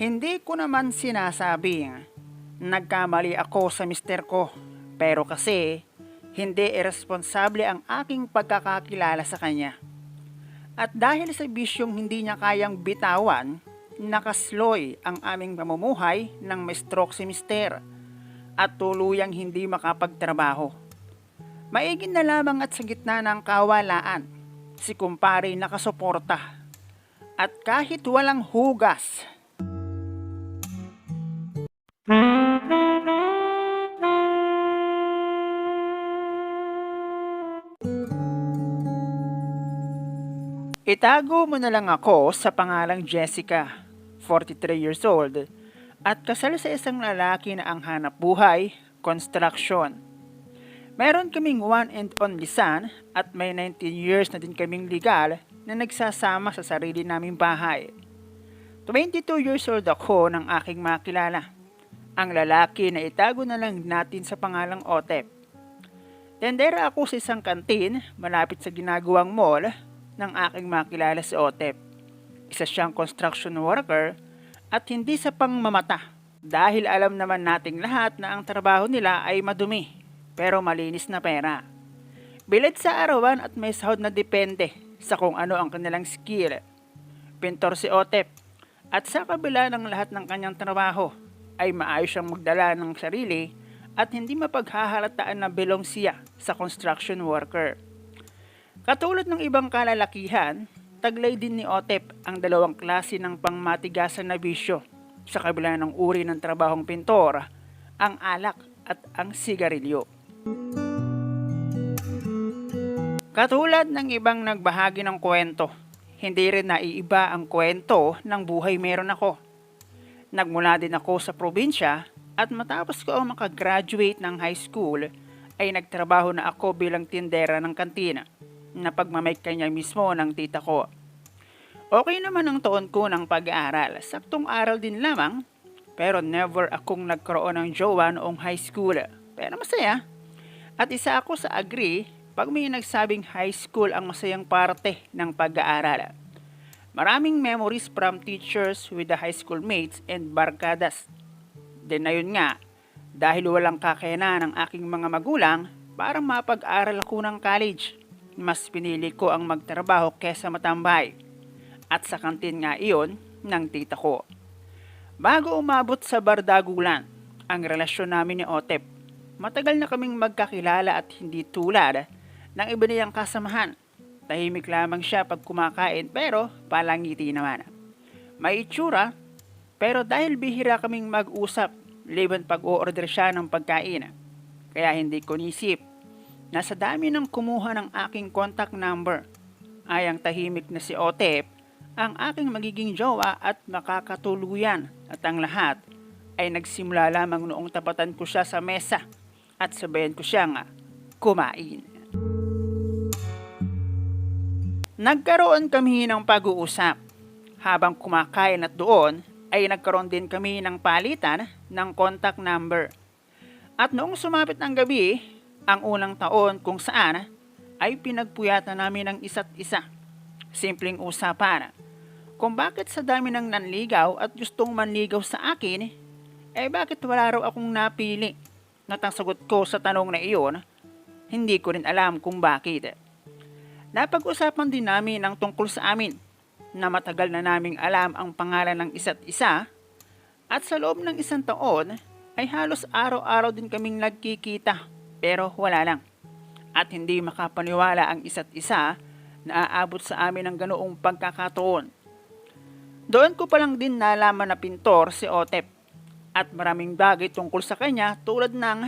Hindi ko naman sinasabing nagkamali ako sa mister ko, pero kasi hindi irresponsable ang aking pagkakakilala sa kanya. At dahil sa bisyong hindi niya kayang bitawan, nakasloy ang aming pamumuhay ng may si mister at tuluyang hindi makapagtrabaho. Maigin na lamang at sa gitna ng kawalaan, si kumpare nakasuporta. At kahit walang hugas, Itago mo na lang ako sa pangalang Jessica, 43 years old, at kasal sa isang lalaki na ang hanap buhay, construction. Meron kaming one and only son at may 19 years na din kaming legal na nagsasama sa sarili naming bahay. 22 years old ako ng aking makilala. Ang lalaki na itago na lang natin sa pangalang Otep. Tendera ako sa isang kantin malapit sa ginagawang mall ng aking makilala si Otep. Isa siyang construction worker at hindi sa pangmamata dahil alam naman nating lahat na ang trabaho nila ay madumi pero malinis na pera. Bilid sa arawan at may sahod na depende sa kung ano ang kanilang skill. Pintor si Otep at sa kabila ng lahat ng kanyang trabaho ay maayos siyang magdala ng sarili at hindi mapaghahalataan na belong siya sa construction worker. Katulad ng ibang kalalakihan, taglay din ni Otep ang dalawang klase ng pangmatigasan na bisyo sa kabila ng uri ng trabahong pintor, ang alak at ang sigarilyo. Katulad ng ibang nagbahagi ng kwento, hindi rin naiiba ang kwento ng buhay meron ako. Nagmula din ako sa probinsya at matapos ko ang makagraduate ng high school ay nagtrabaho na ako bilang tindera ng kantina na pagmamake kanya mismo ng tita ko. Okay naman ang taon ko ng pag-aaral. Saktong aral din lamang, pero never akong nagkaroon ng jowa noong high school. Pero masaya. At isa ako sa agree pag may nagsabing high school ang masayang parte ng pag-aaral. Maraming memories from teachers with the high school mates and barkadas. Then na yun nga, dahil walang kakayanan ng aking mga magulang para mapag-aral ako ng college mas pinili ko ang magtrabaho kesa matambay. At sa kantin nga iyon ng tita ko. Bago umabot sa bardagulan, ang relasyon namin ni Otep, matagal na kaming magkakilala at hindi tulad ng iba niyang kasamahan. Tahimik lamang siya pag kumakain pero palangiti naman. May itsura, pero dahil bihira kaming mag-usap, liban pag-o-order siya ng pagkain. Kaya hindi ko nisip na sa dami ng kumuha ng aking contact number ay ang tahimik na si Otep ang aking magiging jowa at makakatuluyan at ang lahat ay nagsimula lamang noong tapatan ko siya sa mesa at sabayan ko siyang kumain. Nagkaroon kami ng pag-uusap. Habang kumakain at doon ay nagkaroon din kami ng palitan ng contact number. At noong sumapit ang gabi, ang unang taon kung saan ay pinagpuyatan namin ng isa't isa. Simpleng usapan. Kung bakit sa dami ng nanligaw at gustong manligaw sa akin, eh bakit wala raw akong napili? Sagot ko sa tanong na iyon, hindi ko rin alam kung bakit. Napag-usapan din namin ang tungkol sa amin na matagal na naming alam ang pangalan ng isa't isa at sa loob ng isang taon ay halos araw-araw din kaming nagkikita pero wala lang. At hindi makapaniwala ang isa't isa na aabot sa amin ng ganoong pagkakataon. Doon ko pa lang din nalaman na pintor si Otep at maraming bagay tungkol sa kanya tulad ng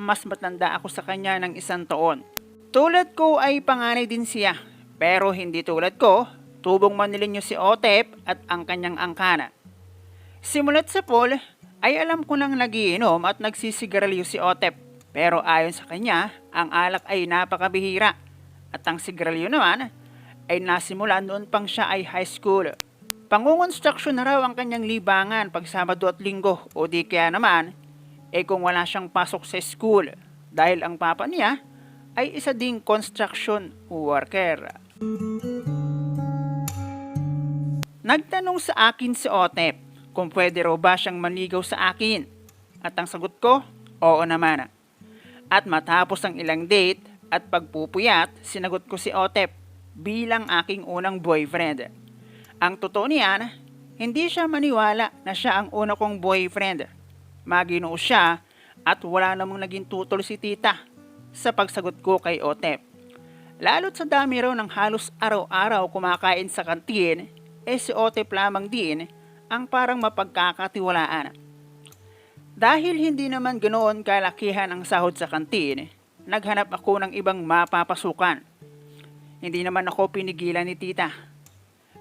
mas matanda ako sa kanya ng isang taon. Tulad ko ay panganay din siya pero hindi tulad ko, tubong manilinyo si Otep at ang kanyang angkana. Simulat sa pool ay alam ko nang nagiinom at nagsisigarilyo si Otep pero ayon sa kanya, ang alak ay napakabihira at ang sigarilyo naman ay nasimula noon pang siya ay high school. Pangungonstruction na raw ang kanyang libangan pag Sabado at Linggo o di kaya naman eh kung wala siyang pasok sa school dahil ang papa niya ay isa ding construction worker. Nagtanong sa akin si Otep kung pwede raw ba siyang manigaw sa akin. At ang sagot ko, oo naman. At matapos ang ilang date at pagpupuyat, sinagot ko si Otep bilang aking unang boyfriend. Ang totoo niyan, hindi siya maniwala na siya ang una kong boyfriend. Maginoo siya at wala namang naging tutol si tita sa pagsagot ko kay Otep. Lalo't sa dami raw ng halos araw-araw kumakain sa kantin, eh si Otep lamang din ang parang mapagkakatiwalaan. Dahil hindi naman ganoon kalakihan ang sahod sa kantin, naghanap ako ng ibang mapapasukan. Hindi naman ako pinigilan ni tita.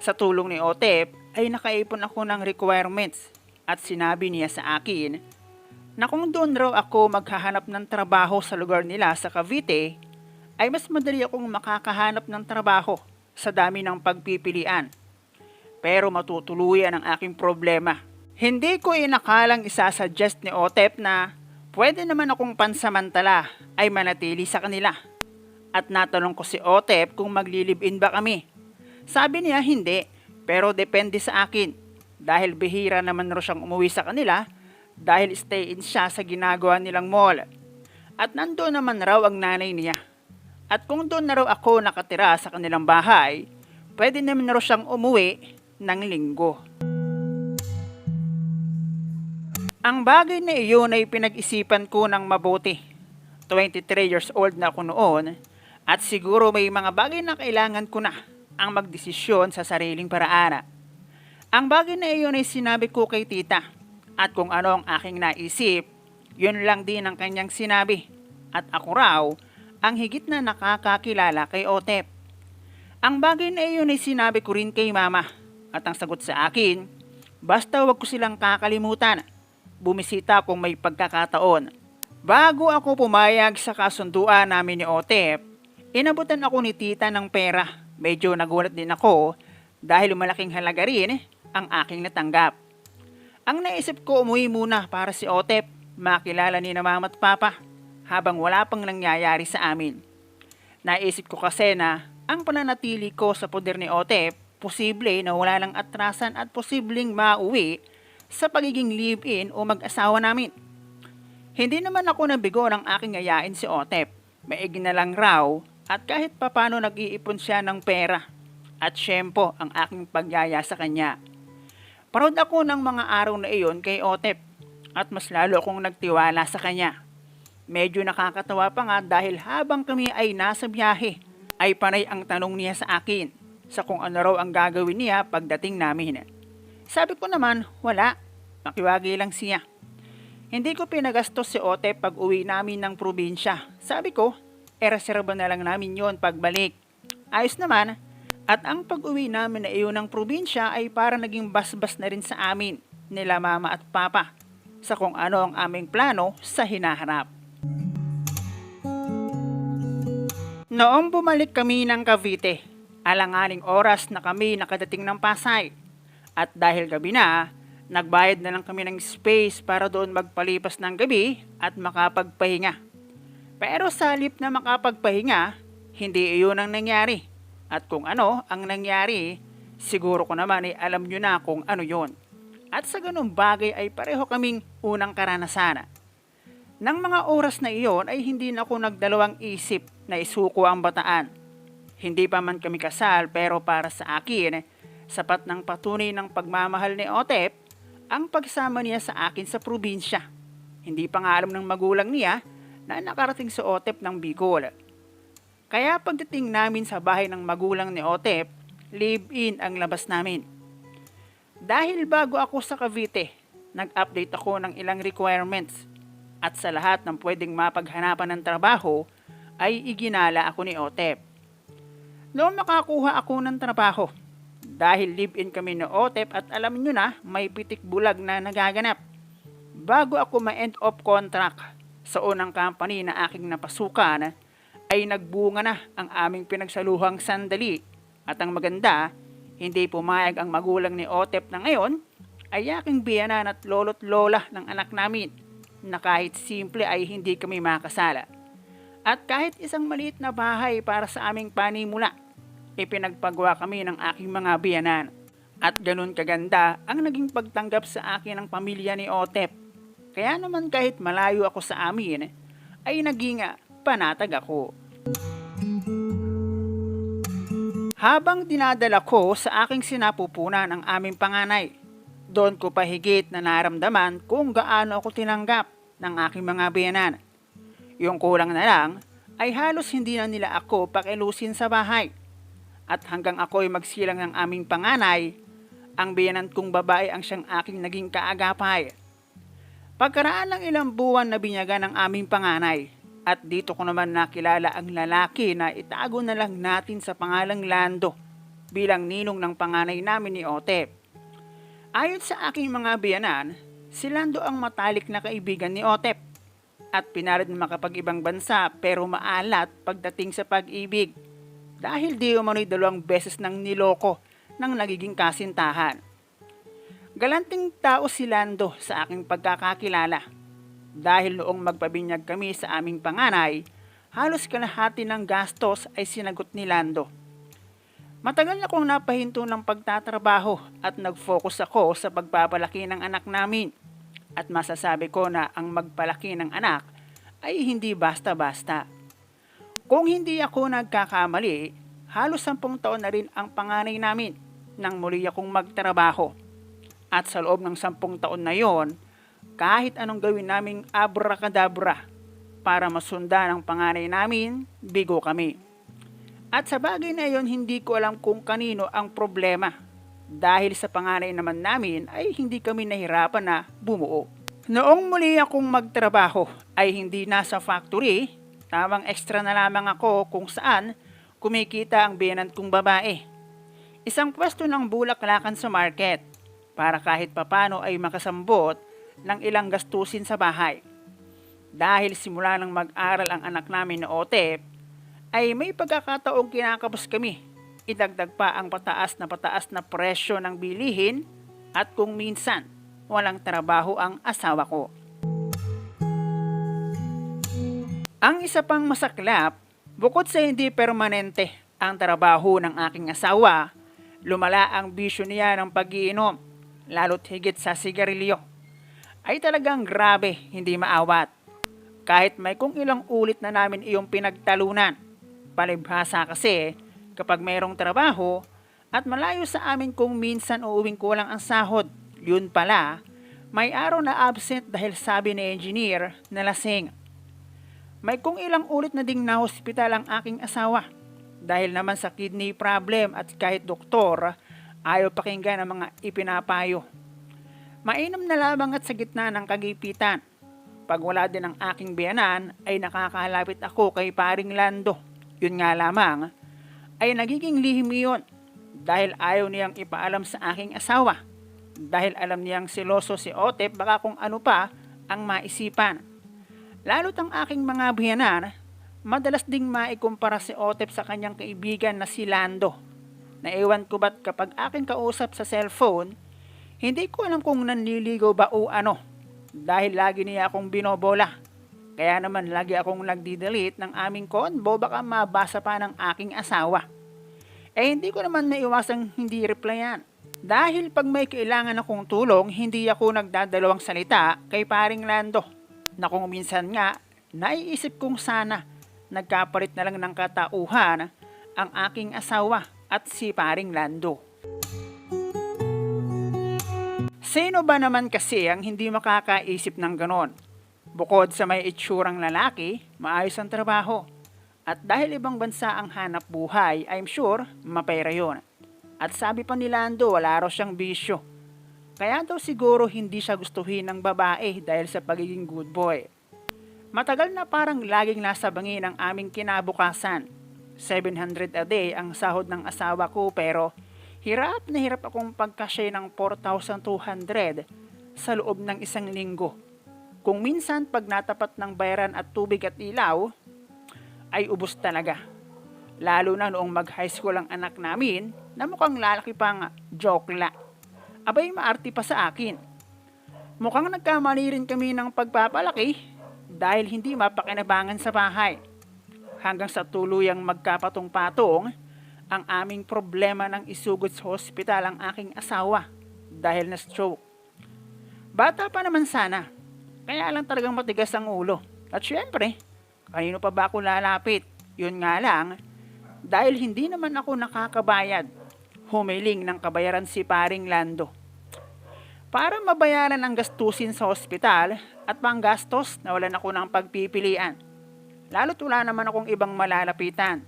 Sa tulong ni Otep ay nakaipon ako ng requirements at sinabi niya sa akin na kung doon raw ako maghahanap ng trabaho sa lugar nila sa Cavite, ay mas madali akong makakahanap ng trabaho sa dami ng pagpipilian. Pero matutuluyan ang aking problema. Hindi ko inakalang isasuggest ni Otep na pwede naman akong pansamantala ay manatili sa kanila. At natanong ko si Otep kung maglilibin ba kami. Sabi niya hindi, pero depende sa akin. Dahil bihira naman raw siyang umuwi sa kanila dahil stay in siya sa ginagawa nilang mall. At nandoon naman raw ang nanay niya. At kung doon na raw ako nakatira sa kanilang bahay, pwede naman raw siyang umuwi ng linggo. Ang bagay na iyon ay pinag-isipan ko ng mabuti. 23 years old na ako noon at siguro may mga bagay na kailangan ko na ang magdesisyon sa sariling paraan. Ang bagay na iyon ay sinabi ko kay tita at kung ano ang aking naisip, yun lang din ang kanyang sinabi. At ako raw ang higit na nakakakilala kay Otep. Ang bagay na iyon ay sinabi ko rin kay mama at ang sagot sa akin, basta wag ko silang kakalimutan. Bumisita kung may pagkakataon. Bago ako pumayag sa kasunduan namin ni Otep, inabutan ako ni tita ng pera. Medyo nagulat din ako dahil malaking halaga rin ang aking natanggap. Ang naisip ko umuwi muna para si Otep makilala ni na mama at papa habang wala pang nangyayari sa amin. Naisip ko kasi na ang pananatili ko sa poder ni Otep posible na wala lang atrasan at posibleng mauwi sa pagiging live-in o mag-asawa namin. Hindi naman ako nabigo ng aking ayain si Otep. Maig na lang raw at kahit papano nag-iipon siya ng pera at syempo ang aking pagyaya sa kanya. Proud ako ng mga araw na iyon kay Otep at mas lalo akong nagtiwala sa kanya. Medyo nakakatawa pa nga dahil habang kami ay nasa biyahe, ay panay ang tanong niya sa akin sa kung ano raw ang gagawin niya pagdating namin. Sabi ko naman, wala. Makiwagi lang siya. Hindi ko pinagastos si Ote pag uwi namin ng probinsya. Sabi ko, eraserba na lang namin yon pagbalik. Ayos naman, at ang pag-uwi namin na iyon ng probinsya ay para naging basbas na rin sa amin, nila mama at papa, sa kung ano ang aming plano sa hinaharap. Noong bumalik kami ng Cavite, alanganing oras na kami nakadating ng Pasay. At dahil gabi na, nagbayad na lang kami ng space para doon magpalipas ng gabi at makapagpahinga. Pero sa halip na makapagpahinga, hindi iyon ang nangyari. At kung ano ang nangyari, siguro ko naman ay alam nyo na kung ano yon. At sa ganung bagay ay pareho kaming unang karanasan. Nang mga oras na iyon ay hindi na ako nagdalawang isip na isuko ang bataan. Hindi pa man kami kasal pero para sa akin, sapat ng patunay ng pagmamahal ni Otep ang pagsama niya sa akin sa probinsya. Hindi pa nga alam ng magulang niya na nakarating sa Otep ng Bicol. Kaya pagdating namin sa bahay ng magulang ni Otep, live-in ang labas namin. Dahil bago ako sa Cavite, nag-update ako ng ilang requirements at sa lahat ng pwedeng mapaghanapan ng trabaho ay iginala ako ni Otep. Noong makakuha ako ng trabaho, dahil live-in kami ni Otep at alam nyo na may pitik bulag na nagaganap. Bago ako ma-end of contract sa unang company na aking napasukan, ay nagbunga na ang aming pinagsaluhang sandali. At ang maganda, hindi pumayag ang magulang ni Otep na ngayon ay aking biyanan at lolo't lola ng anak namin na kahit simple ay hindi kami makasala. At kahit isang maliit na bahay para sa aming panimula, ipinagpagawa kami ng aking mga biyanan. At ganun kaganda ang naging pagtanggap sa akin ng pamilya ni Otep. Kaya naman kahit malayo ako sa amin, ay naging panatag ako. Habang dinadala ko sa aking sinapupunan ang aming panganay, doon ko pa higit na naramdaman kung gaano ako tinanggap ng aking mga biyanan. Yung kulang na lang ay halos hindi na nila ako pakilusin sa bahay. At hanggang ako'y magsilang ng aming panganay, ang biyanan kong babae ang siyang aking naging kaagapay. Pagkaraan ng ilang buwan na binyagan ng aming panganay, at dito ko naman nakilala ang lalaki na itago na lang natin sa pangalang Lando bilang ninong ng panganay namin ni Otep. Ayon sa aking mga biyanan, si Lando ang matalik na kaibigan ni Otep at pinarid na makapag-ibang bansa pero maalat pagdating sa pag-ibig dahil di umano'y dalawang beses nang niloko ng nagiging kasintahan. Galanting tao si Lando sa aking pagkakakilala dahil noong magpabinyag kami sa aming panganay, halos kalahati ng gastos ay sinagot ni Lando. Matagal na akong napahinto ng pagtatrabaho at nag-focus ako sa pagpapalaki ng anak namin. At masasabi ko na ang magpalaki ng anak ay hindi basta-basta. Kung hindi ako nagkakamali, halos sampung taon na rin ang panganay namin nang muli akong magtrabaho. At sa loob ng sampung taon na yon, kahit anong gawin naming abracadabra para masundan ang panganay namin, bigo kami. At sa bagay na yon, hindi ko alam kung kanino ang problema. Dahil sa panganay naman namin ay hindi kami nahirapan na bumuo. Noong muli akong magtrabaho ay hindi nasa factory, tamang extra na lamang ako kung saan kumikita ang biyanan kong babae. Isang pwesto ng bulaklakan sa market para kahit papano ay makasambot ng ilang gastusin sa bahay. Dahil simula nang mag-aral ang anak namin na OTEP, ay may pagkakataong kinakabos kami. Idagdag pa ang pataas na pataas na presyo ng bilihin at kung minsan walang trabaho ang asawa ko. Ang isa pang masaklap, bukod sa hindi permanente ang trabaho ng aking asawa, lumala ang bisyo niya ng pagiinom, lalo't higit sa sigarilyo. Ay talagang grabe, hindi maawat. Kahit may kung ilang ulit na namin iyong pinagtalunan. Palibhasa kasi kapag mayroong trabaho at malayo sa amin kung minsan uuwing kulang ang sahod. Yun pala, may araw na absent dahil sabi ni engineer na lasing. May kung ilang ulit na ding na-hospital ang aking asawa dahil naman sa kidney problem at kahit doktor ayaw pakinggan ang mga ipinapayo. Mainam na lamang at sa gitna ng kagipitan. Pag wala din ang aking biyanan ay nakakalapit ako kay paring Lando. Yun nga lamang ay nagiging lihim yun dahil ayaw niyang ipaalam sa aking asawa. Dahil alam niyang siloso si Otep baka kung ano pa ang maisipan. Lalo't ang aking mga biyanan, madalas ding maikumpara si Otep sa kanyang kaibigan na si Lando. Naiwan ko ba't kapag aking kausap sa cellphone, hindi ko alam kung nanliligaw ba o ano. Dahil lagi niya akong binobola. Kaya naman lagi akong nagdidelete ng aming convo baka mabasa pa ng aking asawa. Eh hindi ko naman naiwasang hindi replyan. Dahil pag may kailangan akong tulong, hindi ako nagdadalawang salita kay paring Lando. Na kung minsan nga, naiisip kong sana nagkapalit na lang ng katauhan ang aking asawa at si paring Lando. Sino ba naman kasi ang hindi makakaisip ng ganon? Bukod sa may itsurang lalaki, maayos ang trabaho. At dahil ibang bansa ang hanap buhay, I'm sure, mapera yon. At sabi pa ni Lando, wala raw siyang bisyo. Kaya daw siguro hindi siya gustuhin ng babae dahil sa pagiging good boy. Matagal na parang laging nasa bangin ang aming kinabukasan. 700 a day ang sahod ng asawa ko pero hirap na hirap akong pagkasya ng 4,200 sa loob ng isang linggo. Kung minsan pag natapat ng bayaran at tubig at ilaw, ay ubos talaga. Lalo na noong mag-high school ang anak namin na mukhang lalaki pang jokla. Abay maarti pa sa akin. Mukhang nagkamali rin kami ng pagpapalaki dahil hindi mapakinabangan sa bahay. Hanggang sa tuluyang magkapatong-patong ang aming problema ng isugod sa hospital ang aking asawa dahil na stroke. Bata pa naman sana, kaya lang talagang matigas ang ulo. At syempre, kanino pa ba ako lalapit? Yun nga lang, dahil hindi naman ako nakakabayad, humiling ng kabayaran si paring Lando. Para mabayaran ang gastusin sa ospital at panggastos na wala ako ng pagpipilian. Lalo't wala naman akong ibang malalapitan.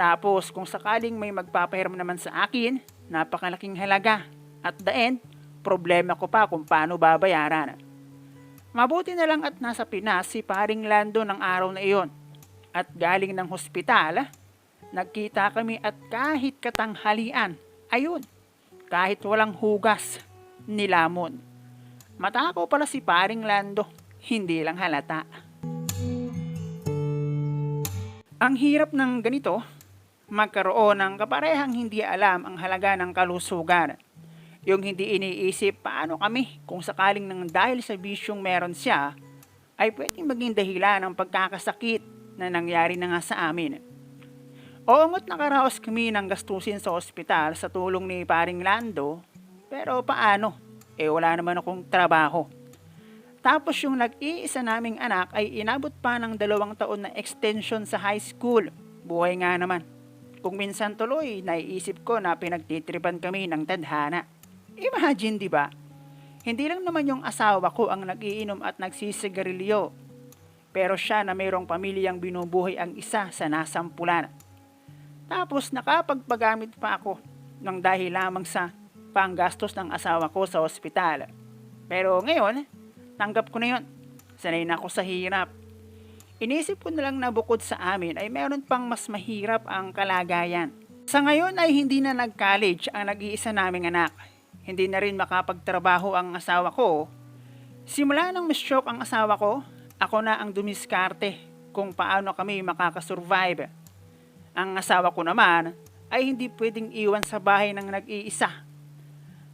Tapos kung sakaling may magpapahiram naman sa akin, napakalaking halaga. At the end, problema ko pa kung paano babayaran. Mabuti na lang at nasa Pinas si paring Lando ng araw na iyon. At galing ng hospital, nagkita kami at kahit katanghalian, ayun, kahit walang hugas, nilamon. Matako pala si paring Lando, hindi lang halata. Ang hirap ng ganito, magkaroon ng kaparehang hindi alam ang halaga ng kalusugan. Yung hindi iniisip paano kami kung sakaling nang dahil sa bisyong meron siya, ay pwedeng maging dahilan ng pagkakasakit na nangyari na nga sa amin. Oongot nakaraos kami ng gastusin sa ospital sa tulong ni paring Lando, pero paano? Eh wala naman akong trabaho. Tapos yung nag-iisa naming anak ay inabot pa ng dalawang taon na extension sa high school. Buhay nga naman. Kung minsan tuloy, naiisip ko na pinagtitripan kami ng tadhana. Imagine, di ba? Hindi lang naman yung asawa ko ang nagiinom at nagsisigarilyo. Pero siya na mayroong pamilyang binubuhay ang isa sa nasampulan. Tapos nakapagpagamit pa ako ng dahil lamang sa panggastos ng asawa ko sa ospital. Pero ngayon, tanggap ko na yun. Sanay na ako sa hirap. Inisip ko na lang na bukod sa amin ay meron pang mas mahirap ang kalagayan. Sa ngayon ay hindi na nag-college ang nag-iisa naming anak. Hindi na rin makapagtrabaho ang asawa ko. Simula nang ma-stroke ang asawa ko, ako na ang dumiskarte kung paano kami makakasurvive. Ang asawa ko naman ay hindi pwedeng iwan sa bahay ng nag-iisa.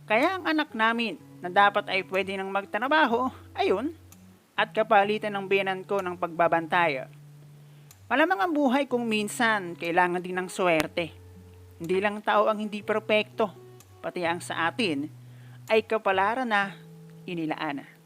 Kaya ang anak namin na dapat ay pwede nang magtrabaho, ayun, at kapalitan ng biyanan ko ng pagbabantay. Malamang ang buhay kung minsan kailangan din ng swerte. Hindi lang tao ang hindi perpekto, pati ang sa atin ay kapalaran na inilaan.